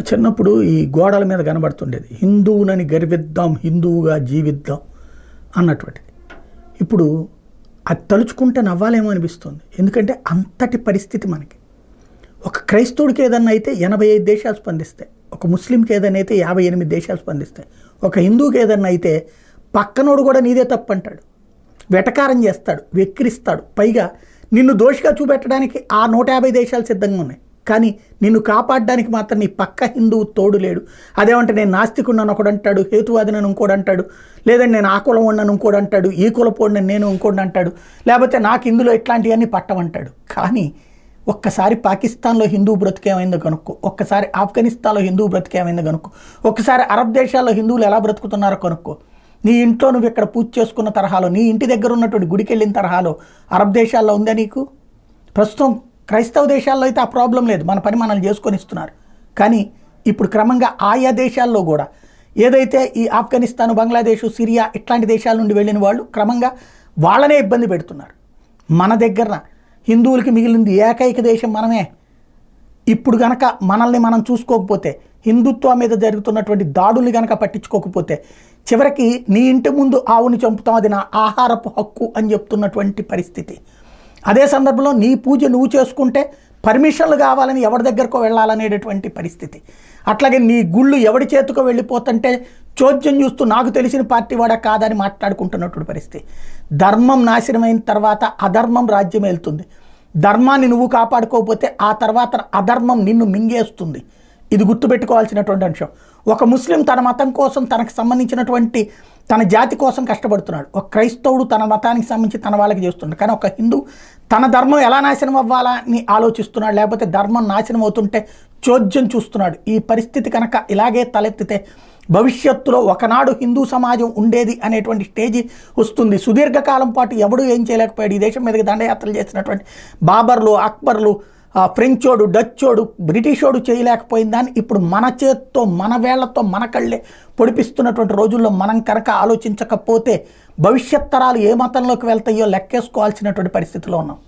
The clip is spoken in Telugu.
చిన్నప్పుడు ఈ గోడల మీద కనబడుతుండేది. హిందువునని గర్విద్దాం హిందువుగా జీవిద్దాం అన్నటువంటిది. ఇప్పుడు అది తలుచుకుంటే నవ్వాలేమో అనిపిస్తుంది. ఎందుకంటే అంతటి పరిస్థితి మనకి. ఒక క్రైస్తవుడికి ఏదన్నా అయితే ఎనభై ఐదు దేశాలు స్పందిస్తాయి. ఒక ముస్లింకి ఏదైనా అయితే యాభై ఎనిమిది దేశాలు స్పందిస్తాయి. ఒక హిందువుకి ఏదన్నా అయితే పక్కనోడు కూడా నీదే తప్పు అంటాడు వెటకారం చేస్తాడు వెక్కిరిస్తాడు. పైగా నిన్ను దోషిగా చూపెట్టడానికి ఆ నూట యాభై దేశాలు సిద్ధంగా ఉన్నాయి. కానీ నిన్ను కాపాడడానికి మాత్రం నీ పక్క హిందువు తోడు లేడు. అదేమంటే నేను నాస్తికున్నాను ఒకడు అంటాడు హేతువాదిని ఇంకోడు అంటాడు లేదంటే నేను ఆ కులం ఉన్నాను ఇంకోడు అంటాడు ఈ కులపోడిని నేను ఇంకోడు అంటాడు లేకపోతే నాకు ఇందులో ఇట్లాంటివన్నీ పట్టమంటాడు కానీ ఒక్కసారి పాకిస్తాన్లో హిందూ బ్రతికేమైందో కనుక్కో ఒక్కసారి ఆఫ్ఘనిస్తాన్లో హిందూ బ్రతికేమైందో కనుక్కో ఒక్కసారి అరబ్ దేశాల్లో హిందువులు ఎలా బ్రతుకుతున్నారో కనుక్కో నీ ఇంట్లో నువ్వు ఇక్కడ పూజ చేసుకున్న తరహాలో నీ ఇంటి దగ్గర ఉన్నటువంటి గుడికి వెళ్ళిన తరహాలో అరబ్ దేశాల్లో ఉందా నీకు? ప్రస్తుతం క్రైస్తవ దేశాల్లో అయితే ఆ ప్రాబ్లం లేదు. మన పని మనల్ని చేసుకొని ఇస్తున్నారు. కానీ ఇప్పుడు క్రమంగా ఆయా దేశాల్లో కూడా ఏదైతే ఈ ఆఫ్ఘనిస్తాన్ బంగ్లాదేశ్ సిరియా ఇట్లాంటి దేశాల నుండి వెళ్ళిన వాళ్ళు క్రమంగా వాళ్ళనే ఇబ్బంది పెడుతున్నారు. మన దగ్గర హిందువులకి మిగిలింది ఏకైక దేశం మనమే. ఇప్పుడు గనక మనల్ని మనం చూసుకోకపోతే హిందుత్వం మీద జరుగుతున్నటువంటి దాడుల్ని గనక పట్టించుకోకపోతే చివరికి నీ ఇంటి ముందు ఆవుని చంపుతాం అది నా ఆహారపు హక్కు అని చెప్తున్నటువంటి పరిస్థితి. అదే సందర్భంలో నీ పూజ నువ్వు చేసుకుంటే పర్మిషన్లు కావాలని ఎవరి దగ్గరకో వెళ్ళాలనేటటువంటి పరిస్థితి. అట్లాగే నీ గుళ్ళు ఎవడి చేతికో వెళ్ళిపోతుంటే చోద్యం చూస్తూ నాకు తెలిసిన పార్టీ వాడా కాదని మాట్లాడుకుంటున్నటువంటి పరిస్థితి. ధర్మం నాశనమైన తర్వాత అధర్మం రాజ్యం వెళ్తుంది ధర్మాన్ని నువ్వు కాపాడుకోకపోతే ఆ తర్వాత అధర్మం నిన్ను మింగేస్తుంది. ఇది గుర్తుపెట్టుకోవాల్సినటువంటి అంశం. ఒక ముస్లిం తన మతం కోసం తనకు సంబంధించినటువంటి తన జాతి కోసం కష్టపడుతున్నాడు. ఒక క్రైస్తవుడు తన మతానికి సంబంధించి తన వాళ్ళకి చేస్తున్నాడు. కానీ ఒక హిందూ తన ధర్మం ఎలా నాశనం అవ్వాలా అని ఆలోచిస్తున్నాడు. లేకపోతే ధర్మం నాశనం అవుతుంటే చోద్యం చూస్తున్నాడు. ఈ పరిస్థితి కనుక ఇలాగే తలెత్తితే భవిష్యత్తులో ఒకనాడు హిందూ సమాజం ఉండేది అనేటువంటి స్టేజీ వస్తుంది. సుదీర్ఘకాలం పాటు ఎవడు ఏం చేయలేకపోయాడు. ఈ దేశం మీదకి దండయాత్రలు చేసినటువంటి బాబర్లు అక్బర్లు ఫ్రెంచోడు డచ్చోడు బ్రిటిషోడు చేయలేకపోయిన ఇప్పుడు మన చేత్తో మన వేళ్ళతో మన కళ్ళే పొడిపిస్తున్నటువంటి రోజుల్లో మనం కనుక ఆలోచించకపోతే భవిష్యత్ తరాలు ఏ మతంలోకి వెళ్తాయో లెక్కేసుకోవాల్సినటువంటి పరిస్థితిలో ఉన్నాం.